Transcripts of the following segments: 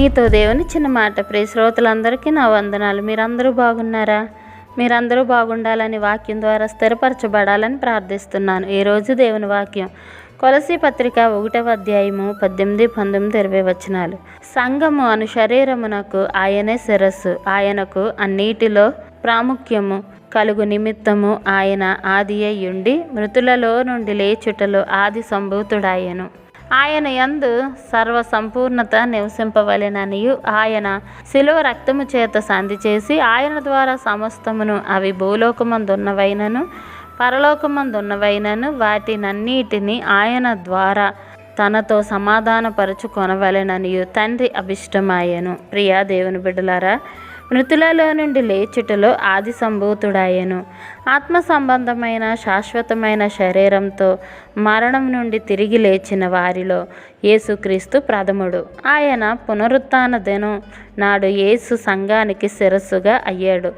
మీతో దేవుని చిన్న మాట. ప్రియ శ్రోతలందరికీ నా వందనాలు. మీరందరూ బాగున్నారా? మీరందరూ బాగుండాలని వాక్యం ద్వారా స్థిరపరచబడాలని ప్రార్థిస్తున్నాను. ఈరోజు దేవుని వాక్యం? కొలసి పత్రిక ఒకటవ అధ్యాయము పద్దెనిమిది పంతొమ్మిది ఇరవై వచనాలు. సంఘము అను శరీరమునకు ఆయనే శిరస్సు. ఆయనకు అన్నిటిలో ప్రాముఖ్యము కలుగు నిమిత్తము ఆయన ఆది అయ్యుండి మృతులలో నుండి లేచుటలో ఆది సంభూతుడాయను ఆయన యందు సర్వ సంపూర్ణత నివసింపవలెననియు ఆయన శిలువ రక్తము చేత సంధి చేసి ఆయన ద్వారా సమస్తమును అవి భూలోకమందున్నవైనను పరలోకమందున్నవైనను వాటినన్నిటిని ఆయన ద్వారా తనతో సమాధానపరచుకొనవలెననియు తండ్రి అభిష్టమాయను. ప్రియా దేవుని బిడ్డలారా మృతులలో నుండి లేచుటలో ఆది సంభూతుడాయను ఆత్మ సంబంధమైన శాశ్వతమైన శరీరంతో మరణం నుండి తిరిగి లేచిన వారిలో యేసుక్రీస్తు ప్రథముడు. ఆయన పునరుత్న దినం నాడు యేసు సంఘానికి శిరస్సుగా అయ్యాడు.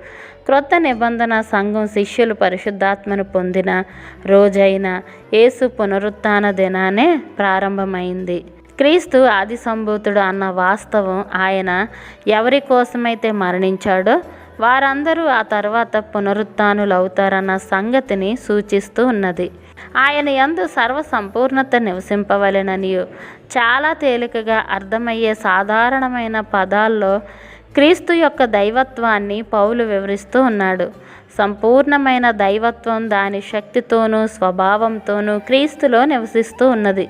క్రొత్త నిబంధన సంఘం శిష్యులు పరిశుద్ధాత్మను పొందిన రోజైన యేసు పునరుత్న దినానే ప్రారంభమైంది. క్రీస్తు ఆది సంభూతుడు అన్న వాస్తవం ఆయన ఎవరి కోసమైతే మరణించాడో వారందరూ ఆ తర్వాత పునరుత్నులు అవుతారన్న సంగతిని సూచిస్తూ ఉన్నది. ఆయన ఎందు సర్వ సంపూర్ణత నివసింపవలెననియు చాలా తేలికగా అర్థమయ్యే సాధారణమైన పదాల్లో క్రీస్తు యొక్క దైవత్వాన్ని పౌలు వివరిస్తూ ఉన్నాడు. సంపూర్ణమైన దైవత్వం దాని శక్తితోనూ స్వభావంతోనూ క్రీస్తులో నివసిస్తూ ఉన్నది.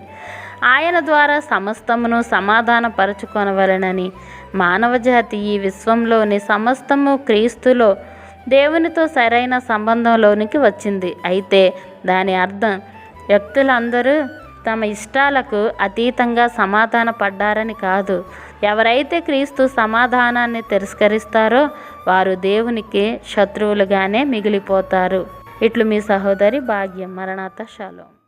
ఆయన ద్వారా సమస్తమును సమాధానపరచుకొనవలెనని. మానవజాతి ఈ విశ్వంలోని సమస్తము క్రీస్తులో దేవునితో సరైన సంబంధంలోనికి వచ్చింది. అయితే దాని అర్థం వ్యక్తులందరూ తమ ఇష్టాలకు అతీతంగా సమాధాన పడ్డారని కాదు. ఎవరైతే క్రీస్తు సమాధానాన్ని తిరస్కరిస్తారో వారు దేవునికి శత్రువులుగానే మిగిలిపోతారు. ఇట్లు మీ సహోదరి భాగ్యం. మరణాత శాలో.